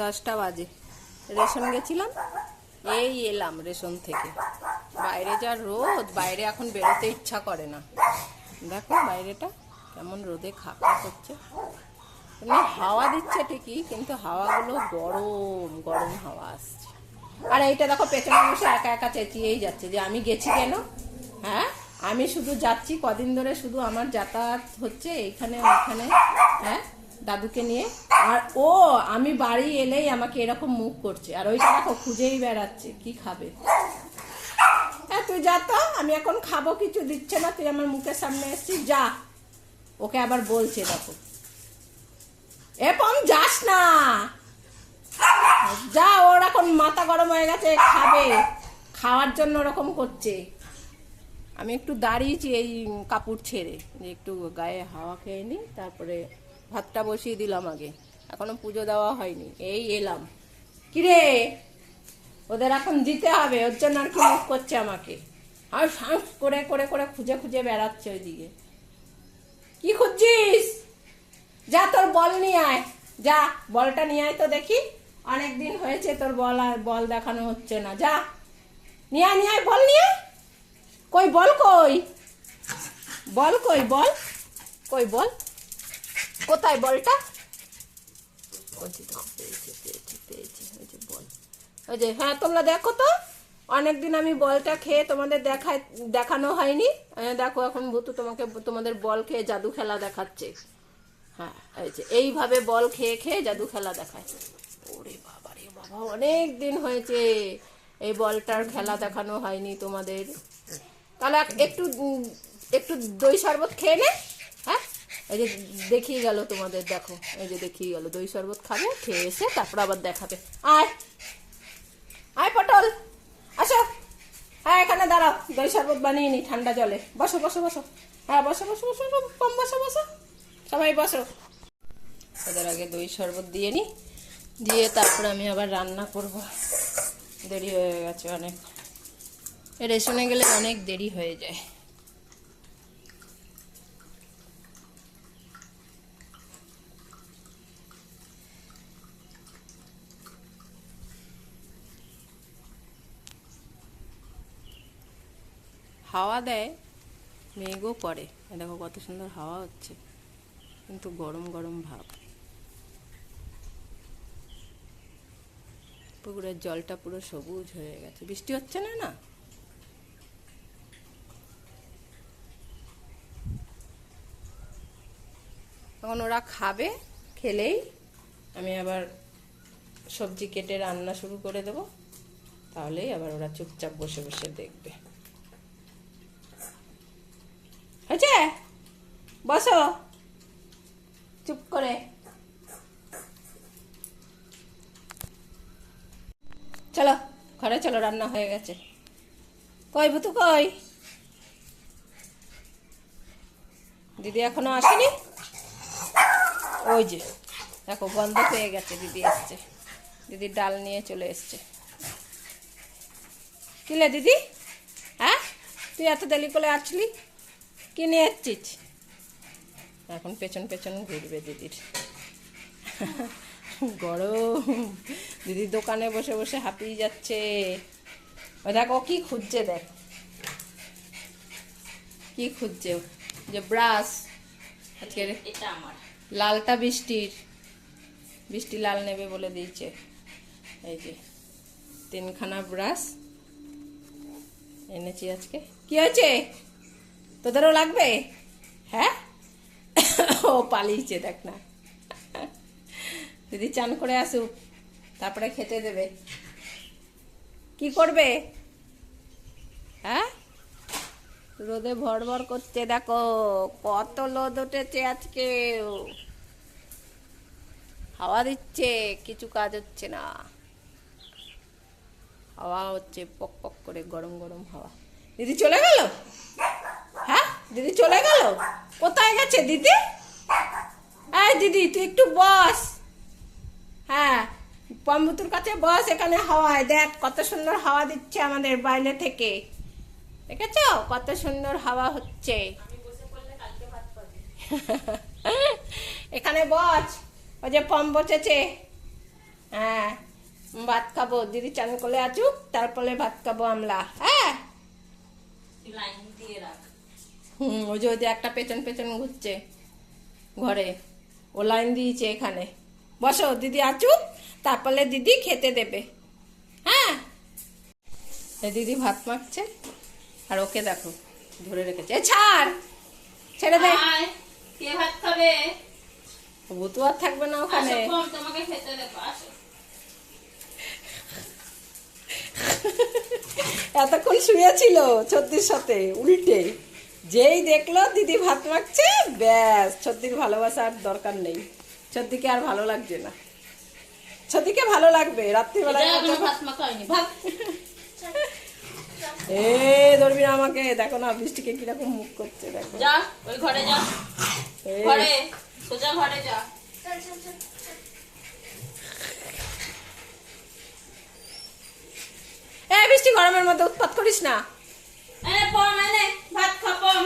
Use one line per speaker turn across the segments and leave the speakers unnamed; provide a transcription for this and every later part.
দশটা বাজে। রেশন গেছিলাম, এই এলাম রেশন থেকে। বাইরে যা রোদ, বাইরে এখন বেরোতে ইচ্ছা করে না। দেখো বাইরেটা কেমন রোদে খাকা করছে। এমনি হাওয়া দিচ্ছে ঠিকই, কিন্তু হাওয়াগুলো গরম গরম হাওয়া আসছে। আর এইটা দেখো, পেছনে বসে একা একা চেঁচিয়েই যাচ্ছে যে আমি গেছি কেন? হ্যাঁ? আমি শুধু যাচ্ছি, কদিন ধরে শুধু আমার যাতায়াত হচ্ছে এইখানে ওইখানে হ্যাঁ? দাদুকে নিয়ে। আর ও, আমি বাড়ি এলেই আমাকে এরকম মুখ করছে। আর ওইটা দেখো, খুঁজেই বেড়াচ্ছে, কি খাবে? হ্যাঁ তুই যা তো, আমি এখন খাব, কিছু দিচ্ছে না, তুই আমার মুখের সামনে এসছিস, যা। ওকে আবার বলছে, দেখো। এ পম, যাস না। যা, ওর এখন মাথা গরম হয়ে গেছে, খাবে। খাওয়ার জন্য ওরকম করছে। আমি একটু দাঁড়িয়েছি এই কাপড় ছেড়ে, যে একটু গায়ে হাওয়া খেয়ে নিই, তারপরে ভাতটা বসিয়ে দিলাম আগে। এখনও পুজো দেওয়া হয়নি। এই এলাম। কিরে? ওদের এখন দিতে হবে, ওর জন্য আর কি মুখ করছে আমাকে। আর সাঁস করে করে করে খুঁজে খুঁজে বেড়াচ্ছে ওইদিকে। কি খুঁজছিস? যা তোর বল নিয়ে আয়। যা, বলটা নিয়ে আয় তো দেখি। অনেক দিন হয়েছে তোর বল আর বল দেখানো হচ্ছে না। যা। নিয়ে আয় নিয়ে আয়, বল নিয়ে কই, বল কই? বল কই বল? কই, বল? কোথায় বলটা? হ্যাঁ তোমরা দেখো তো? অনেকদিন আমি বলটা খেয়ে তোমাদের দেখায়, দেখানো হয়নি। দেখো, এখন ভূতু তোমাকে, তোমাদের বল খেয়ে জাদু খেলা দেখাচ্ছে। হ্যাঁ যে, এইভাবে বল খেয়ে খেয়ে জাদু খেলা দেখায়। ওরে বাবা রে বাবা অনেক দিন হয়েছে এই বলটার খেলা দেখানো হয়নি তোমাদের। তাহলে একটু একটু দই শরবত খেয়ে নে। এই যে দেখিয়ে গেল তোমাদের, দেখো, এই যে দেখিয়ে গেল, দই শরবত খাবে, খেয়ে এসে তারপর আবার দেখাবে। আয় আয় পটল, আসো। হ্যাঁ এখানে দাঁড়াও, দই শরবত বানিয়ে নি, ঠান্ডা জলে। বসো বসো বসো। হ্যাঁ বসো বসো বসো কম বসো বসো। সবাই বসো। ওদের আগে দই শরবত দিয়ে নি, দিয়ে তারপরে আমি আবার রান্না করব। দেরি হয়ে গেছে অনেক। রেশনে গেলে অনেক দেরি হয়ে যায়। হাওয়া দেয়, মেঘও এ দেখো কত সুন্দর হাওয়া হচ্ছে। কিন্তু গরম গরম ভাব। পুকুরের জলটা পুরো সবুজ হয়ে গেছে। বৃষ্টি হচ্ছে না না? তখন ওরা খাবে, খেলেই আমি আবার সবজি কেটে রান্না শুরু করে দেব। তাহলেই আবার ওরা চুপচাপ বসে বসে দেখবে। বসো। চুপ করে। চলো, ঘরে চলো, রান্না হয়ে গেছে। কই ভুতু, কই? দিদি এখনও আসেনি? ওই যে, দেখো, গন্ধ পেয়ে গেছে, দিদি এসছে। দিদি ডাল নিয়ে চলে এসছে। কিলে দিদি? হ্যাঁ? তুই এত দেরি করে আসলি? কি নিয়ে এসছিস? এখন পেছন পেছন ঘুরবে দিদির। গরম। দিদি দোকানে বসে বসে হাঁপিয়ে যাচ্ছে। ও দেখো কি খুঁজছে দেখ। কি খুঁজছে ও? যে ব্রাশ। আজকের
এটা আমার।
লালটা বৃষ্টির। বৃষ্টি লাল নেবে বলে দিয়েছে। এই যে তিনখানা ব্রাশ এনেছি আজকে। কি হয়েছে? তোদেরও লাগবে? হ্যাঁ? ও পালিয়েছে, দেখ না। দিদি চান করে আসুক, তারপরে খেতে দেবে। কি করবে? হ্যাঁ? রোদে ভর ভর করছে, দেখো, কত লোদ উঠেছে আজকে। হাওয়া দিচ্ছে, কিছু কাজ হচ্ছে না। হাওয়া হচ্ছে, পক পক করে গরম গরম হাওয়া। দিদি চলে গেল? দিদি চলে গেল? কোথায় গেছে দিদি? হ্যাঁ দিদি, তুই একটু বস। হ্যাঁ পম্বুতুর কাছে বস, এখানে হাওয়ায় দেখ, কত সুন্দর হাওয়া দিচ্ছে আমাদের বাইরে থেকে। দেখেছ? কত সুন্দর হাওয়া হচ্ছে। এখানে বস। ওই যে পম বসেছে। হ্যাঁ ভাত খাব। দিদি চান করলে আচুক তারপরে ভাত খাব আমরা। হ্যাঁ?
লাইন দিয়ে রাখ।
হুম ওই যে ওই যে একটা পেছন পেছন ঘুরছে ঘরে। ও লাইন দিয়েছে এখানে। বসো দিদি আচুক তারপরে দিদি খেতে দেবে। হ্যাঁ? এ দিদি ভাত মাখছে আর ওকে দেখো ধরে রেখেছে। এ ছাড়! ছেড়ে দে।
কে ভাত খাবে?
আর থাকবে না ওখানে।
তোমাকে খেতে দেবো আসো।
এতক্ষণ শুয়েছিল ছত্রির সাথে উল্টে। যেই দেখল দিদি ভাত মাখছে ব্যাস ছত্রির ভালোবাসা আর দরকার নেই। ছত্রিকে আর ভালো লাগছে না। ছত্রিকে ভালো লাগবে রাত্রিবেলায় এ ধরবি আমাকে দেখো না বৃষ্টিকে কীরকম মুখ করছে দেখো।
যা ওই ঘরে যা। ঘরে সোজা ঘরে যা।
এ বৃষ্টি গরমের মধ্যে উৎপাত করিস না
এনে পম এনে ভাত খা পম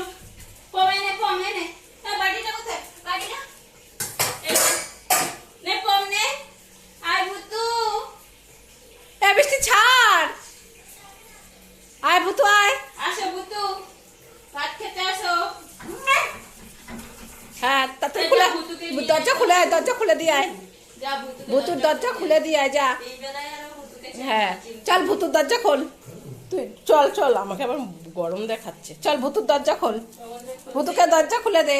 পম এনে পম এনে এ বাড়িটা কোথায় বাড়িটা এই নে। নে পম নে আয় বুতু
এ বৃষ্টি ছাড় ভুতু আয়।
আসো বুতু ভাত খেতে আসো।
হ্যাঁ
এই
খুলে দরজা খুলে দরজা খুলে দিয়ে আয়। ভুতুর দরজা খুলে দিয়ে আয় যা। হ্যাঁ চল ভুতুর দরজা খোল। তুই চল চল আমাকে আবার গরম দেখাচ্ছে। চল ভুতুর দরজা খোল। ভুতুকে দরজা খুলে দে।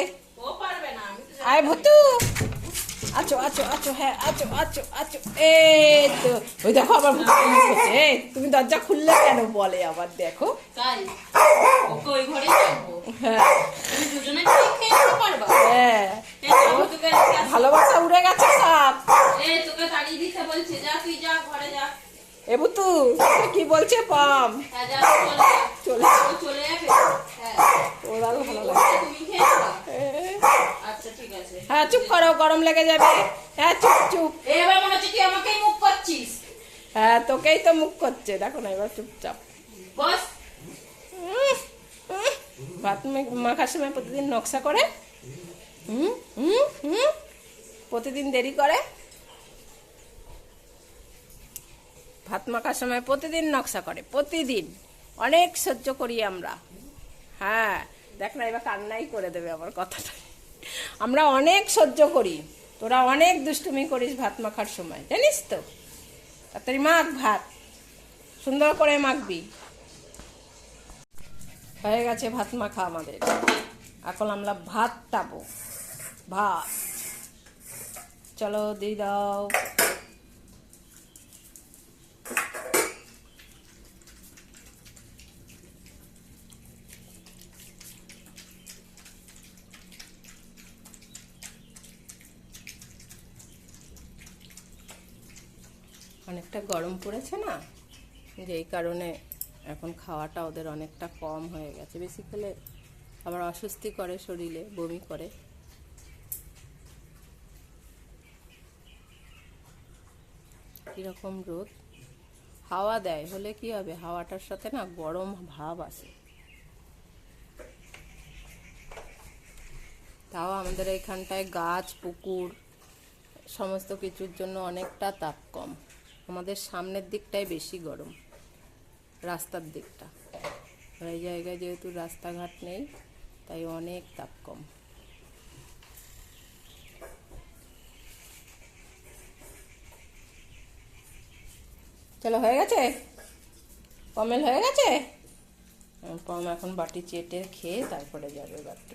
আয় ভুতু আছো আছো আছো হ্যাঁ আছো আছো আছো। এই তো ওই দেখো আবার এই তুমি দরজা খুললে কেন বলে আবার দেখো।
তাই? ওকে ওই ঘরেই
হ্যাঁ।
দুজনে খেয়ে খেয়ে পারবা?
হ্যাঁ। ভালোবাসা উড়ে গেছে সব।
এই তোকে তাড়িয়ে দিতে বলছে। যা তুই যা ঘরে যা।
এ ভুতু কি বলছে পাম?
হ্যাঁ চলে যা
চলে
ও চলে যাবে হ্যাঁ
ওর আরও ভালো
ওটা
লাগে
তুমি খেয়ে নেবা?
এ,
আচ্ছা ঠিক আছে
হ্যাঁ চুপ করো গরম লেগে যাবে। হ্যাঁ চুপ চুপ।
এবার মনে হচ্ছে তুই আমাকেই মুখ করছিস।
হ্যাঁ তোকেই তো মুখ করছে। দেখো না এবার চুপচাপ।
বস।
ভাত মাখার সময় প্রতিদিন নকশা করে? হুম হুম হুম। প্রতিদিন দেরি করে? ভাত মাখার সময় প্রতিদিন নকশা করে প্রতিদিন। অনেক সহ্য করি আমরা। হ্যাঁ দেখ না এবার কান্নাই করে দেবে আমার কথাটা। আমরা অনেক সহ্য করি। তোরা অনেক দুষ্টুমি করিস ভাত মাখার সময়, জানিস তো? তাড়াতাড়ি মাখ ভাত, সুন্দর করে মাখবি। হয়ে গেছে ভাত মাখা আমাদের। এখন আমরা ভাত টাবো। ভাত। চলো দিয়ে দাও। অনেকটা গরম পড়েছে না? যেই কারণে এখন খাওয়াটা ওদের অনেকটা কম হয়ে গেছে। বেশি খেলে আবার অস্বস্তি করে শরীরে, বমি করে। কীরকম রোদ। হাওয়া দেয়, হলে কি হবে? হাওয়াটার সাথে না গরম ভাব আসে। তাও আমাদের এখানটায় গাছ, পুকুর, সমস্ত কিছুর জন্য অনেকটা তাপ কম। আমাদের সামনের দিকটাই বেশি গরম, রাস্তার দিকটা। এই জায়গায় যেহেতু রাস্তাঘাট নেই, তাই অনেক তাপ কম। চলো, হয়ে গেছে? কমেল, হয়ে গেছে? কম এখন বাটি চেটে খেয়ে তারপরে যাবে বাথরুম